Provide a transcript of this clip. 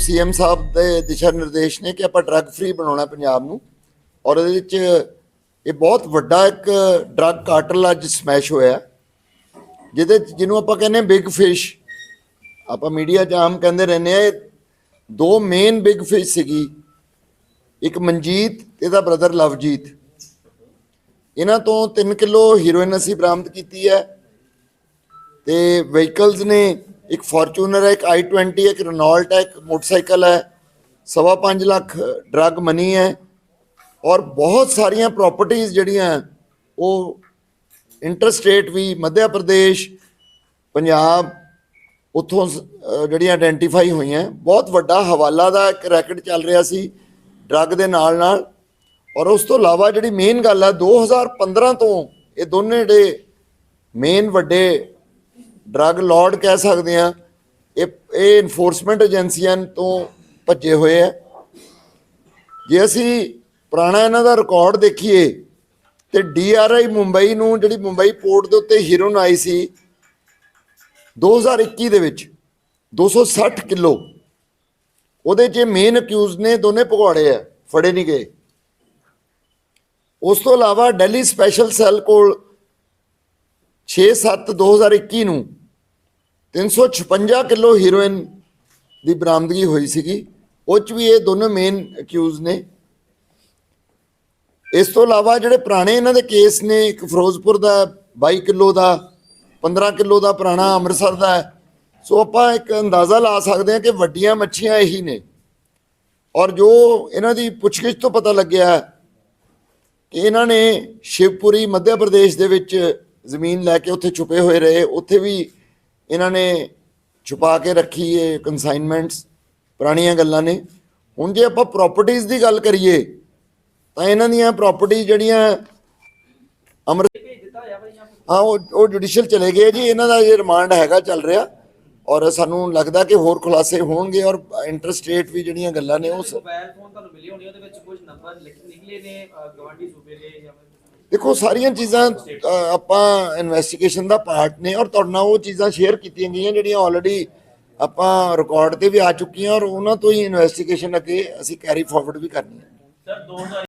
CM ਸਾਹਿਬ ਦੇ ਦਿਸ਼ਾ ਨਿਰਦੇਸ਼ ਨੇ ਕਿ ਆਪਾਂ ਡਰੱਗ ਫ੍ਰੀ ਬਣਾਉਣਾ ਪੰਜਾਬ ਨੂੰ। ਔਰ ਇਹਦੇ ਵਿੱਚ ਇਹ ਬਹੁਤ ਵੱਡਾ ਇੱਕ ਡਰੱਗ ਕਾਰਟਲ ਅੱਜ ਸਮੈਸ਼ ਹੋਇਆ ਜਿਹਦੇ ਜਿਹਨੂੰ ਆਪਾਂ ਕਹਿੰਦੇ ਬਿਗ ਫਿਸ਼ ਆਪਾਂ ਮੀਡੀਆ 'ਚ ਆਮ ਕਹਿੰਦੇ ਰਹਿੰਦੇ ਆ ਇਹ ਦੋ ਮੇਨ ਬਿਗ ਫਿਸ਼ ਸੀਗੀ। ਇੱਕ ਮਨਜੀਤ, ਇਹਦਾ ਬ੍ਰਦਰ ਲਵਜੀਤ। ਇਹਨਾਂ ਤੋਂ 3 ਕਿਲੋ ਹੀਰੋਇਨ ਅਸੀਂ ਬਰਾਮਦ ਕੀਤੀ ਹੈ। ਤੇ ਵਹੀਕਲਸ ਨੇ ਇੱਕ ਫੋਰਚੂਨਰ ਹੈ, ਇੱਕ i20 ਹੈ, ਇੱਕ ਰੈਨੋਲਟ ਹੈ, ਇੱਕ ਮੋਟਰਸਾਈਕਲ ਹੈ। ਸਵਾ ਪੰਜ ਲੱਖ ਡਰੱਗ ਮਨੀ ਹੈ। ਔਰ ਬਹੁਤ ਸਾਰੀਆਂ ਪ੍ਰਾਪਰਟੀਆਂ ਜਿਹੜੀਆਂ, ਉਹ ਇੰਟਰਸਟੇਟ ਵੀ ਮੱਧ ਪ੍ਰਦੇਸ਼, ਪੰਜਾਬ ਉੱਥੋਂ ਸ- ਜਿਹੜੀਆਂ ਆਇਡੈਂਟੀਫਾਈ ਹੋਈਆਂ। ਬਹੁਤ ਵੱਡਾ ਹਵਾਲਾ ਦਾ ਇੱਕ ਰੈਕਟ ਚੱਲ ਰਿਹਾ ਸੀ ਡਰੱਗ ਦੇ ਨਾਲ ਨਾਲ ਔਰ ਉਸ ਤੋਂ ਇਲਾਵਾ ਜਿਹੜੀ ਮੇਨ ਗੱਲ ਹੈ 2015 ਤੋਂ ਇਹ ਦੋਨੇ ਜਿਹੜੇ ਮੇਨ ਵੱਡੇ ਡਰੱਗ ਲਾਰਡ ਕਹਿ ਸਕਦੇ ਆ ਇਹ ਇਹ ਇਨਫੋਰਸਮੈਂਟ ਏਜੰਸੀਆਂ ਤੋਂ ਭੱਜੇ ਹੋਏ ਆ। ਜੇ ਅਸੀਂ ਪੁਰਾਣਾ ਇਹਨਾਂ ਦਾ ਰਿਕਾਰਡ ਦੇਖੀਏ, ਤੇ ਡੀਆਰਆਈ ਮੁੰਬਈ ਨੂੰ, ਜਿਹੜੀ ਮੁੰਬਈ ਪੋਰਟ ਦੇ ਉੱਤੇ ਹੀਰੋਨ ਆਈ ਸੀ 2021 ਦੇ ਵਿੱਚ 260 ਕਿਲੋ, ਉਹਦੇ 'ਚ ਮੇਨ ਅਕਿਊਜ਼ ਨੇ ਦੋਨੇ ਭਗੌੜੇ ਆ, ਫੜੇ ਨਹੀਂ ਗਏ। ਉਸ ਤੋਂ ਇਲਾਵਾ ਦਿੱਲੀ ਸਪੈਸ਼ਲ ਸੈੱਲ ਕੋਲ 6-7 2021 ਨੂੰ 356 ਕਿਲੋ ਹੀਰੋਇਨ ਦੀ ਬਰਾਮਦਗੀ ਹੋਈ ਸੀਗੀ। ਉਹ 'ਚ ਵੀ ਇਹ ਦੋਨੋਂ ਮੇਨ ਅਕਿਊਜ਼ ਨੇ। ਇਸ ਤੋਂ ਇਲਾਵਾ ਜਿਹੜੇ ਪੁਰਾਣੇ ਇਹਨਾਂ ਦੇ ਕੇਸ ਨੇ, ਇੱਕ ਫਿਰੋਜ਼ਪੁਰ ਦਾ 22 ਕਿਲੋ ਦਾ 15 ਕਿਲੋ ਦਾ ਪੁਰਾਣਾ ਅੰਮ੍ਰਿਤਸਰ ਦਾ ਸੋ ਆਪਾਂ ਇੱਕ ਅੰਦਾਜ਼ਾ ਲਾ ਸਕਦੇ ਹਾਂ ਕਿ ਵੱਡੀਆਂ ਮੱਛੀਆਂ ਇਹੀ ਨੇ। ਔਰ ਜੋ ਇਹਨਾਂ ਦੀ ਪੁੱਛਗਿੱਛ ਤੋਂ ਪਤਾ ਲੱਗਿਆ ਕਿ ਇਹਨਾਂ ਨੇ ਸ਼ਿਵਪੁਰੀ, ਮੱਧ ਪ੍ਰਦੇਸ਼ ਦੇ ਵਿੱਚ ਜ਼ਮੀਨ ਲੈ ਕੇ ਉੱਥੇ ਛੁਪੇ ਹੋਏ ਰਹੇ। ਉੱਥੇ ਵੀ ਇਹਨਾਂ ਨੇ ਛੁਪਾ ਕੇ ਰੱਖੀ ਇਹ ਕਨਸਾਈਨਮੈਂਟਸ ਪੁਰਾਣੀਆਂ ਗੱਲਾਂ ਨੇ। ਹੁਣ ਜੇ ਆਪਾਂ ਪ੍ਰਾਪਰਟੀਆਂ ਦੀ ਗੱਲ ਕਰੀਏ, ਤਾਂ ਇਹਨਾਂ ਦੀਆਂ ਪ੍ਰਾਪਰਟੀ ਜਿਹੜੀਆਂ ਅਮਰ ਹਾਂ, ਉਹ ਉਹ ਜੁਡੀਸ਼ੀਅਲ ਚਲੇ ਗਏ ਜੀ। ਇਹਨਾਂ ਦਾ ਇਹ ਰਿਮਾਂਡ ਹੈਗਾ, ਚੱਲ ਰਿਹਾ। ਔਰ ਸਾਨੂੰ ਲੱਗਦਾ ਕਿ ਹੋਰ ਖੁਲਾਸੇ ਹੋਣਗੇ ਔਰ ਇੰਟਰਸਟ ਰੇਟ ਵੀ ਜਿਹੜੀਆਂ ਗੱਲਾਂ ਨੇ ਉਸ ਮੋਬਾਈਲ ਫੋਨ ਤੁਹਾਨੂੰ ਮਿਲੇ ਹੋਣੇ ਉਹਦੇ ਵਿੱਚ ਕੁਝ ਨੰਬਰ ਨਿਕਲੇ ਨੇ ਗਵਾਂਢੀ ਸੂਬੇ ਦੇ ਜਾਂ ਦੇਖੋ, ਸਾਰੀਆਂ ਚੀਜ਼ਾਂ ਆਪਾਂ ਇਨਵੈਸਟੀਗੇਸ਼ਨ ਦਾ ਪਾਰਟ ਨੇ ਔਰ ਤੁਹਾਡੇ ਨਾਲ ਉਹ ਚੀਜ਼ਾਂ ਸ਼ੇਅਰ ਕੀਤੀਆਂ ਗਈਆਂ ਜਿਹੜੀਆਂ ਆਲਰੇਡੀ ਆਪਾਂ ਰਿਕਾਰਡ ਤੇ ਵੀ ਆ ਚੁੱਕੀਆਂ ਔਰ ਉਹਨਾਂ ਤੋਂ ਹੀ ਇਨਵੈਸਟੀਗੇਸ਼ਨ ਅੱਗੇ ਅਸੀਂ ਕੈਰੀ ਫਾਰਵਰਡ ਵੀ ਕਰਨੀ ਹੈ। ਸਰ 2000